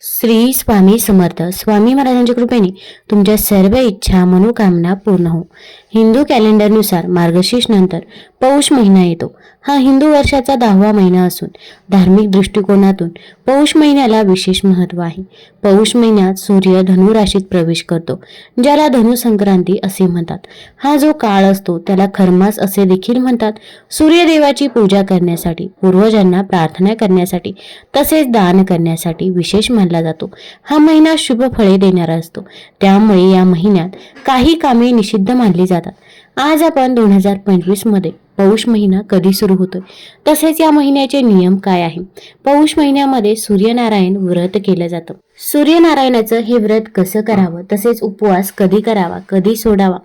श्री स्वामी समर्थ. स्वामी महाराजांच्या कृपेने तुमच्या सर्व इच्छा मनोकामना पूर्ण हो. हिंदू कॅलेंडरनुसार मार्गशीर्ष नंतर पौष महिना येतो. हा हिंदू वर्षाचा दहावा महिना असून धार्मिक दृष्टिकोनातून पौष महिन्याला विशेष महत्त्व आहे. पौष महिन्यात सूर्य धनुराशीत प्रवेश करतो ज्याला धनुसंक्रांती असे म्हणतात. हा जो काळ असतो त्याला खरमास असे देखील म्हणतात. सूर्यदेवाची पूजा करण्यासाठी पूर्वजांना प्रार्थना करण्यासाठी तसेच दान करण्यासाठी विशेष मानला जातो. हा महिना शुभ फळे देणारा असतो. त्यामुळे या महिन्यात काही कामे निषिद्ध मानली जातात. आज आपण दोन हजार पंचवीसमध्ये पौष महिना कधी सुरू होतोय? तसेच या महिन्याचे नियम काय आहे? पौष महिन्यामध्ये सूर्यनारायण व्रत केलं जातं. सूर्यनारायणाचं हे व्रत कसं करावं? तसेच उपवास कधी करावा? कधी सोडावा?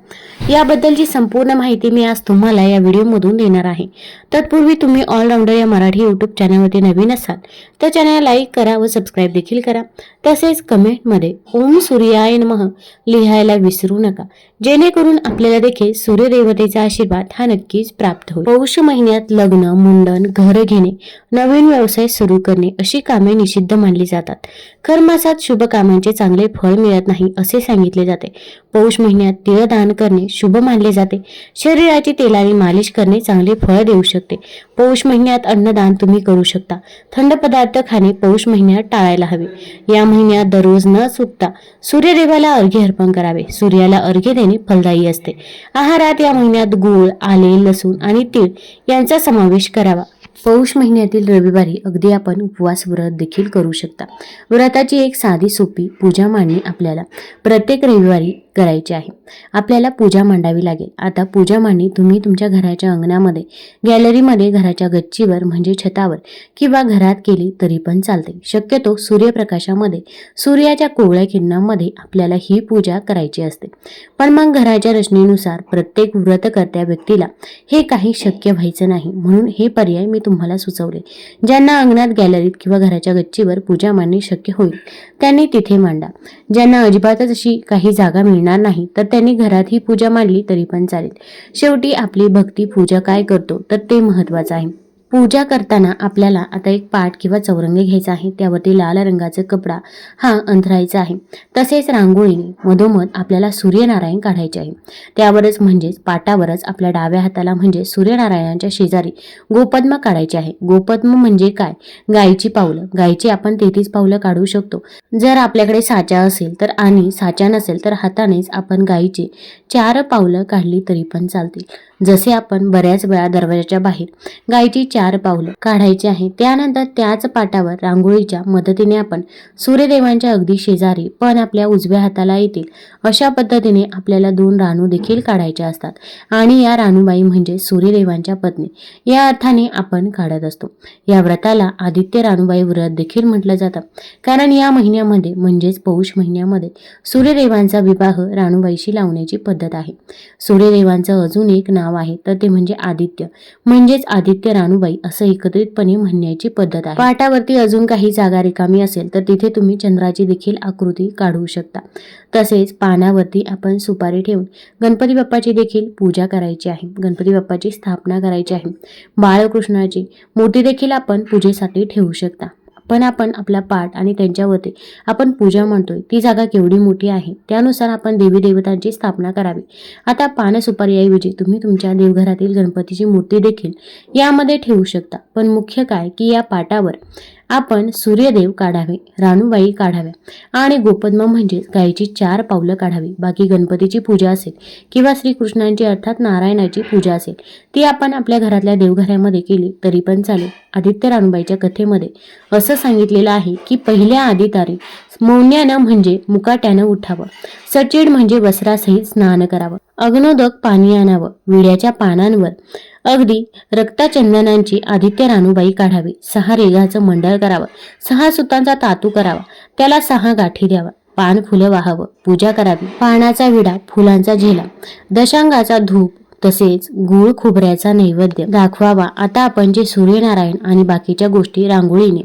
याबद्दलची संपूर्ण माहिती मी आज तुम्हाला या व्हिडिओमधून देणार आहे. तत्पूर्वी तुम्ही ऑलराऊंडर या मराठी यूट्यूब चॅनलवरती नवीन असाल तर चॅनल लाईक करा व सबस्क्राईब देखील करा. तसेच कमेंटमध्ये ओम सूर्याय नमः लिहायला विसरू नका. जेणेकरून आपल्याला देखील सूर्यदेवतेचा आशीर्वाद हा नक्कीच प्राप्त होईल. पौष महिन्यात लग्न मुंडन घर घेणे नवीन व्यवसाय सुरू करणे अशी कामे निषिद्ध मानली जातात. खर मासात शुभ कामांचे चांगले फळ मिळत नाही असे सांगितले जाते. पौष महिन्यात तिळदान करणे शुभ मानले जाते. शरीराची तेलाने मालिश करणे चांगले फळ देऊ शकते. पौष महिन्यात अन्नदान तुम्ही करू शकता. थंड पदार्थ खाणे पौष महिन्यात टाळायला हवे. या महिन्यात दररोज न चुकता सूर्यदेवाला अर्घ्य अर्पण करावे. सूर्याला अर्घ्य देणे फलदायी असते. आहारात या महिन्यात गूळ आले लसूण आणि तीळ यांचा समावेश करावा. पौष महिन्यातील रविवारी अगदी आपण उपवास व्रत देखील करू शकता. व्रताची एक साधी सोपी पूजा मांडणी आपल्याला. प्रत्येक रविवारी करायची आहे. आपल्याला पूजा मांडावी लागेल. आता पूजा मांडणी तुम्ही तुमच्या घराच्या अंगणामध्ये गॅलरीमध्ये घराच्या गच्चीवर म्हणजे छतावर किंवा घरात केली तरी पण चालते. शक्यतो सूर्यप्रकाशामध्ये सूर्याच्या कोवळ्या किरणामध्ये आपल्याला ही पूजा करायची असते. पण मग घराच्या रचनेनुसार प्रत्येक व्रतकर्त्या व्यक्तीला हे काही शक्य व्हायचं नाही. म्हणून हे पर्याय मी तुम्हाला सुचवले. ज्यांना अंगणात गॅलरीत किंवा घराच्या गच्चीवर पूजा मांडणे शक्य होईल त्यांनी तिथे मांडा. ज्यांना अजिबातच अशी काही जागा मिळणार नाही. तर त्यांनी घरात ही पूजा मांडली तरी पण चालेल. शेवटी आपली भक्ती पूजा काय करतो? तर ते महत्वाचं आहे. पूजा करताना आपल्याला आता एक पाट किंवा चौरंग घ्यायचा आहे. त्यावरती लाल रंगाचा कपडा हा अंथरायचा आहे. तसेच रांगोळीने मधोमध आपल्याला सूर्यनारायण काढायचे आहे. त्यावरच म्हणजेच पाटावरच आपल्या डाव्या हाताला म्हणजे सूर्यनारायणाच्या शेजारी गोपद्म काढायचे आहे. गोपद्म म्हणजे काय? गायची पावलं. गायची आपण तेहतीस पावलं काढू शकतो. जर आपल्याकडे साचा असेल तर आणि साचा नसेल तर हातानेच आपण गायीचे चार पावलं काढली तरी पण चालतील. जसे आपण बऱ्याच वेळा दरवाजाच्या बाहेर गायची चार पावलं काढायची आहे. त्यानंतर त्याच पाटावर रांगोळीच्या मदतीने आपण सूर्यदेवांच्या अगदी शेजारी पण आपल्या उजव्या हाताला येतील. अशा पद्धतीने आपल्याला दोन राणू देखील काढायच्या असतात. आणि या राणूबाई म्हणजे सूर्यदेवांच्या पत्नी. या अर्थाने आपण काढत असतो. या व्रताला आदित्य राणूबाई व्रत देखील म्हटलं जातं. कारण या महिन्यामध्ये म्हणजेच पौष महिन्यामध्ये सूर्यदेवांचा विवाह राणूबाईशी लावण्याची पद्धत आहे. सूर्यदेवांचं अजून एक नाव आहे तर ते म्हणजे आदित्य. म्हणजेच आदित्य राणूबाई असं एकत्रितपणे म्हणण्याची पद्धत आहे. पाटावरती अजून काही जागा रिकामी असेल तर तिथे तुम्ही चंद्राची देखील आकृती काढू शकता. तसेच पानावरती आपण सुपारी ठेवून गणपती बाप्पाची देखील पूजा करायची आहे. गणपती बाप्पाची स्थापना करायची आहे. बाळकृष्णाची मूर्ती देखील आपण पूजेसाठी ठेवू शकता. पण आपण आपला पाठ आणि त्यांच्यावरती आपण पूजा म्हणतोय ती जागा केवढी मोठी आहे त्यानुसार आपण देवी देवतांची स्थापना करावी. आता पान सुपारीऐवजी तुम्ही तुमच्या देवघरातील गणपतीची मूर्ती देखील यामध्ये ठेवू शकता. पण मुख्य काय की या पाटावर आपण सूर्यदेव काढावे राणूबाई काढाव्या आणि गोपद्म म्हणजे गायीची चार पावलं काढावी. बाकी गणपतीची पूजा असेल किंवा श्रीकृष्णांची अर्थात नारायणाची पूजा असेल ती आपण आपल्या घरातल्या देवघरामध्ये केली तरी पण चालेल. आदित्य राणूबाईच्या कथेमध्ये असं सांगितलेलं आहे की पहिल्या आदितारे मौन्यानं म्हणजे मुकाट्यानं उठावं. सचिड म्हणजे वस्त्रासहित स्नान करावं. अग्नोदक पाणी आणावं. विड्याच्या पानांवर अगदी रक्ताचंदनांची आदित्य राणूबाई काढावी. सहा रेघाचं मंडळ करावं. सहा सुतांचा तातू करावा. त्याला सहा गाठी द्यावा पान फुलं वाहावं. पूजा करावी. पानाचा विडा फुलांचा झेला. दशांगाचा धूप तसेच गुळ खोबऱ्याचा नैवेद्य दाखवावा. आता आपण जे सूर्यनारायण आणि बाकीच्या गोष्टी रांगोळीने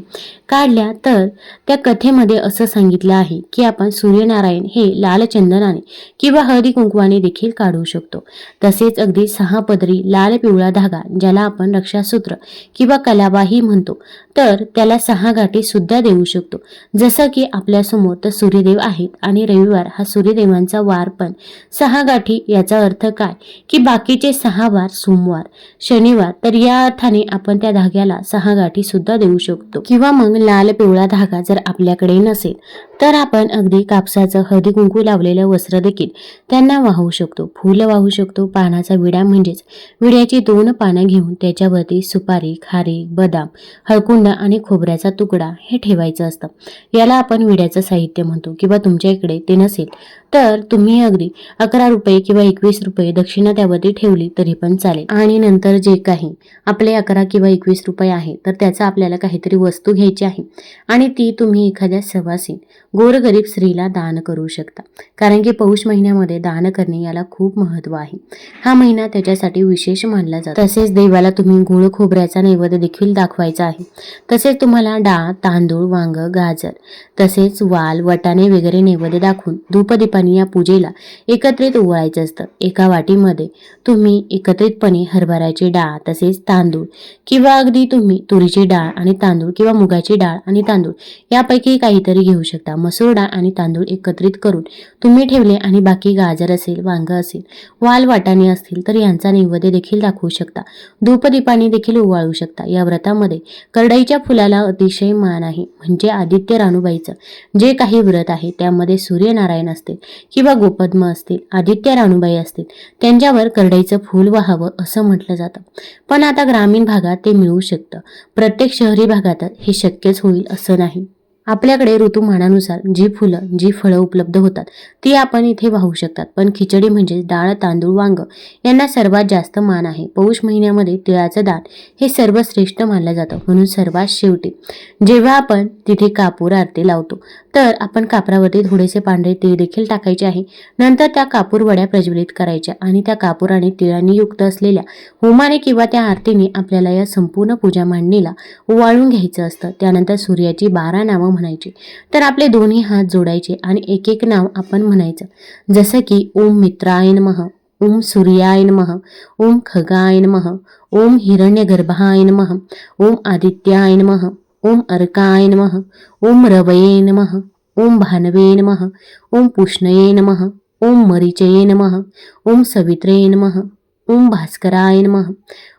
काढल्या तर त्या कथेमध्ये असं सांगितलं आहे की आपण सूर्यनारायण हे लाल चंदनाने किंवा हळदी कुंकवाने देखील काढू शकतो. तसेच अगदी सहा पदरी लाल पिवळा धागा ज्याला आपण रक्षासूत्र किंवा कलाबाही म्हणतो तर त्याला सहा गाठी सुद्धा देऊ शकतो. जसं की आपल्यासमोर तर सूर्यदेव आहेत आणि रविवार हा सूर्यदेवांचा वार पण. सहा गाठी याचा अर्थ काय? की बाकी बाकीचे सहा वार सोमवार शनिवार तर या अर्थाने आपण त्या धाग्याला सहा गाठी सुद्धा देऊ शकतो. किंवा मग लाल पिवळा धागा जर आपल्याकडे नसेल तर आपण अगदी कापसाचं हळदी कुंकू लावलेलं वस्त्र देखील त्यांना वाहू शकतो. फुलं वाहू शकतो. पानाचा विडा म्हणजेच विड्याची दोन पानं घेऊन त्याच्यावरती सुपारी खारी बदाम हळकुंड आणि खोबऱ्याचा तुकडा हे ठेवायचं असतं. याला आपण विड्याचं साहित्य म्हणतो किंवा तुमच्या इकडे ते नसेल तर तुम्ही अगदी अकरा रुपये किंवा एकवीस रुपये दक्षिणा त्यावरती ठेवली तरी पण चालेल. आणि नंतर जे काही आपले अकरा किंवा एकवीस रुपये आहे तर त्याचा आपल्याला काहीतरी वस्तू घ्यायची आहे. आणि ती तुम्ही एखाद्या सवासीन गोरगरीब स्त्रीला दान करू शकता. कारण की पौष महिन्यामध्ये दान करणे याला खूप महत्त्व आहे. हा महिना त्याच्यासाठी विशेष मानला जातो. तसेच देवाला तुम्ही गुळ खोबऱ्याचा नैवेद्य देखील दाखवायचा आहे. तसेच तुम्हाला डाळ तांदूळ वांग गाजर तसेच वाल वटाणे वगैरे नैवेद्य दाखवून धूपदीपानी या पूजेला एकत्रित ओवाळायचं असतं. एका वाटीमध्ये तुम्ही एकत्रितपणे हरभऱ्याची डाळ तसेच तांदूळ किंवा अगदी तुम्ही तुरीची डाळ आणि तांदूळ किंवा मुगाची डाळ आणि तांदूळ यापैकी काहीतरी घेऊ शकता. मसूर डाळ आणि तांदूळ एकत्रित करून तुम्ही ठेवले आणि बाकी गाजर असेल वांग असेल वाल वाटाणे असतील तर यांचा नैवेद्य देखील दाखवू शकता. धूपदीपाने देखील ओवाळू शकता. या व्रतामध्ये करडईच्या फुलाला अतिशय मान आहे. म्हणजे आदित्य राणूबाईचं जे काही व्रत आहे त्यामध्ये सूर्यनारायण असतील किंवा गोपद्म असतील आदित्य राणूबाई असतील त्यांच्यावर करडईचं फूल व्हावं असं म्हटलं जातं. पण आता ग्रामीण भागात ते मिळू शकतं. प्रत्येक शहरी भागात हे शक्यच होईल असं नाही. आपल्याकडे ऋतुमानानुसार जी फुलं जी फळं उपलब्ध होतात ती आपण इथे वाहू शकतात. पण खिचडी म्हणजे डाळ तांदूळ वांग यांना सर्वात जास्त मान आहे. पौष महिन्यामध्ये तिळाचं दान हे सर्वश्रेष्ठ मानलं जातं. म्हणून सर्वात शेवटी जेव्हा आपण तिथे कापूर आरती लावतो तर आपण कापरावरती थोडेसे पांढरे तीळ देखील टाकायचे आहे. नंतर त्या कापूर वड्या प्रज्वलित करायच्या आणि त्या कापूराने तिळांनी युक्त असलेल्या होमाने किंवा त्या आरतीने आपल्याला या संपूर्ण पूजा मांडणीला ओवाळून घ्यायचं असतं. त्यानंतर सूर्याची बारा नावं म्हणायची. तर आपले दोन्ही हात जोडायचे आणि एक एक नाव आपण म्हणायचं. जसं की ओम मित्रायन मह ओम सूर्याय नमः ओम खगाय नमः ओम हिरण्यगर्भाय नमः ओम आदित्याय नमः ओम अर्काय नम ओम रवये नम ओम भानवे नम ओम पुष्णये नम ओम मरीचये नम ओम सवित्रे नम ओम भास्कराय नम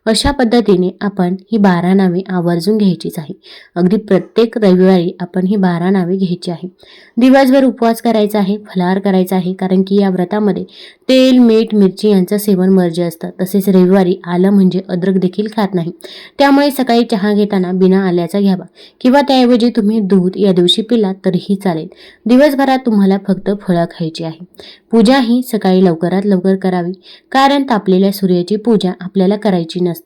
अशा पद्धतीने आपण ही बारा नावे आवर्जून घ्यायचीच आहे. अगदी प्रत्येक रविवारी आपण ही बारा नावे घ्यायची आहे. दिवसभर उपवास करायचा आहे फलाहार करायचा आहे कारण की या व्रतामध्ये तेल मीठ मिरची यांचं सेवन मर्जी असतं. तसेच रविवारी आलं म्हणजे अद्रक देखील खात नाही. त्यामुळे सकाळी चहा घेताना बिना आल्याचा घ्यावा. किंवा त्याऐवजी तुम्ही दूध या दिवशी पिला तरीही चालेल. दिवसभरात तुम्हाला फक्त फळं खायची आहे. पूजा ही सकाळी लवकरात लवकर करावी. कारण तापलेल्या सूर्याची पूजा आपल्याला करायची नसते.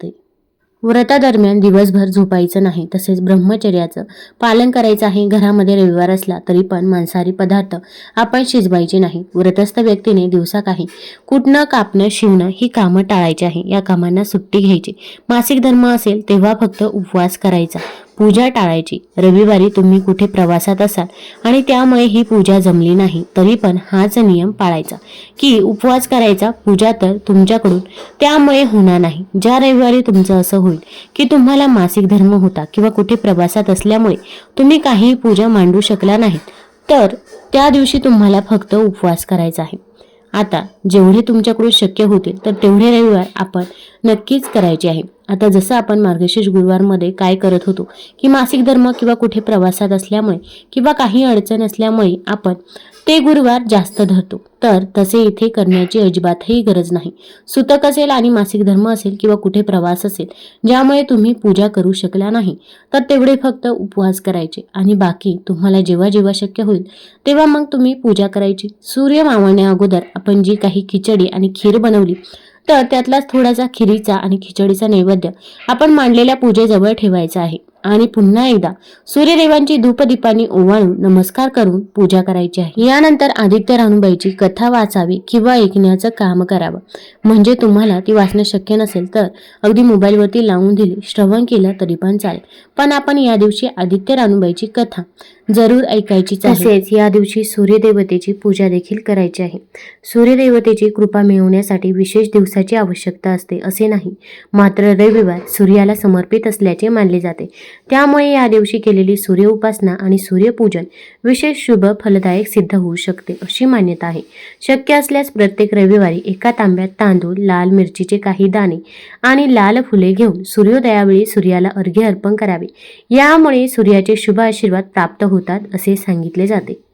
व्रतादरम्यान दिवसभर झोपायचं नाही तसेच ब्रह्मचर्याचं पालन करायचं आहे. घरामध्ये रविवार असला तरी पण मांसाहारी पदार्थ आपण शिजवायचे नाही. व्रतस्थ व्यक्तीने दिवसा काही कुटणं कापणं शिवणं ही कामं टाळायची आहे. या कामांना सुट्टी घ्यायची. मासिक धर्म असेल तेव्हा फक्त उपवास करायचा. पूजा टाळायची. रविवारी तुम्ही कुठे प्रवासात असाल आणि त्यामुळे ही पूजा जमली नाही तरी पण हाच नियम पाळायचा. की उपवास करायचा पूजा तर तुमच्याकडून. त्यामुळे होणार नाही. ज्या रविवारी तुमचं असं होईल की तुम्हाला मासिक धर्म होता किंवा कुठे प्रवासात असल्यामुळे तुम्ही काही पूजा मांडू शकला नाहीत तर त्या दिवशी तुम्हाला फक्त उपवास करायचा आहे. आता जेवढे तुमच्याकडून शक्य होतील तर तेवढे रविवार आपण नक्कीच करायचे आहे. आता जसं आपण मार्गशीर्ष गुरुवारमध्ये काय करत होतो की मासिक धर्म किंवा कुठे प्रवासात असल्यामुळे किंवा काही अडचण असल्यामुळे आपण ते गुरुवार जास्त धरतो. तर तसे इथे करण्याची अजिबातही गरज नाही. सुतक असेल आणि मासिक धर्म असेल किंवा कुठे प्रवास असेल ज्यामुळे तुम्ही पूजा करू शकला नाही तर तेवढे फक्त उपवास करायचे. आणि बाकी तुम्हाला जेव्हा जेव्हा शक्य होईल तेव्हा मग तुम्ही पूजा करायची. सूर्य मावळण्या अगोदर आपण जी काही खिचडी आणि खीर बनवली तर त्यातलाच थोडासा खिरीचा आणि खिचडीचा नैवेद्य आपण मांडलेल्या पूजेजवळ ठेवायचा आहे. आणि पुन्हा एकदा सूर्यदेवांची धूपदीपाने ओवाळून नमस्कार करून पूजा करायची आहे. यानंतर आदित्य रानूबाईची कथा वाचावी किंवा ऐकण्याचं काम करावं. म्हणजे तुम्हाला ती वाचणं शक्य नसेल तर अगदी मोबाईलवरती लावून दिली श्रवण केलं तरी पण चालेल. पण आपण या दिवशी आदित्य रानूबाईची कथा जरूर ऐकायची तसेच या दिवशी सूर्यदेवतेची पूजा देखील करायची आहे. सूर्यदेवतेची कृपा मिळवण्यासाठी विशेष दिवसाची आवश्यकता असते असे नाही. मात्र रविवार सूर्याला समर्पित असल्याचे मानले जाते. त्यामुळे या दिवशी केलेली सूर्य उपासना आणि सूर्यपूजन विशेष शुभ फलदायक सिद्ध होऊ शकते अशी मान्यता आहे. शक्य असल्यास प्रत्येक रविवारी एका तांब्यात तांदूळ लाल मिरचीचे काही दाणे आणि लाल फुले घेऊन सूर्योदयावेळी सूर्याला अर्घ्य अर्पण करावे. यामुळे सूर्याचे शुभ आशीर्वाद प्राप्त होतात असे सांगितले जाते.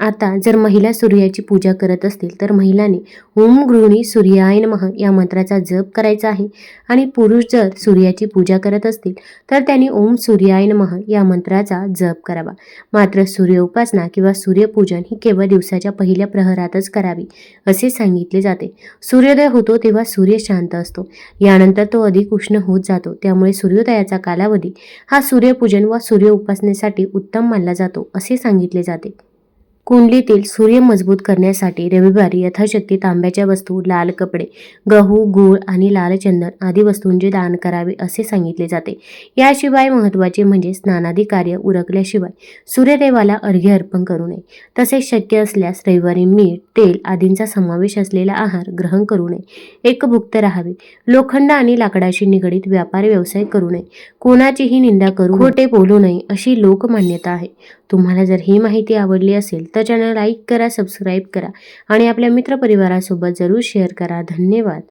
आता जर महिला सूर्याची पूजा करत असतील तर महिलाने ओम गृहिणी सूर्याय नमः या मंत्राचा जप करायचा आहे. आणि पुरुष जर सूर्याची पूजा करत असतील तर त्यांनी ओम सूर्याय नमः या मंत्राचा जप करावा. मात्र सूर्य उपासना किंवा सूर्यपूजन ही केवळ दिवसाच्या पहिल्या प्रहरातच करावी असे सांगितले जाते. सूर्योदय होतो तेव्हा सूर्य शांत असतो. यानंतर तो अधिक उष्ण होत जातो. त्यामुळे सूर्योदयाचा कालावधी हा सूर्यपूजन व सूर्य उपासनेसाठी उत्तम मानला जातो असे सांगितले जाते. कुंडलीतील सूर्य मजबूत करण्यासाठी रविवारी यथाशक्ती तांब्याच्या वस्तू लाल कपडे गहू गूळ आणि लाल चंदन आदी वस्तूंचे दान करावे असे सांगितले जाते. याशिवाय महत्त्वाचे म्हणजे स्नानादी कार्य उरकल्याशिवाय सूर्यदेवाला अर्घ्य अर्पण करू नये. तसेच शक्य असल्यास रविवारी मीठ तेल आदींचा समावेश असलेला आहार ग्रहण करू नये. एकभुक्त राहावे. लोखंड आणि लाकडाशी निगडीत व्यापार व्यवसाय करू नये. कोणाचीही निंदा करू खोटे बोलू नये अशी लोकमान्यता आहे. तुम्हाला जर ही माहिती आवडली असेल तर तर चॅनल लाईक करा सबस्क्राईब करा आणि आपल्या मित्रपरिवारासोबत जरूर शेअर करा. धन्यवाद.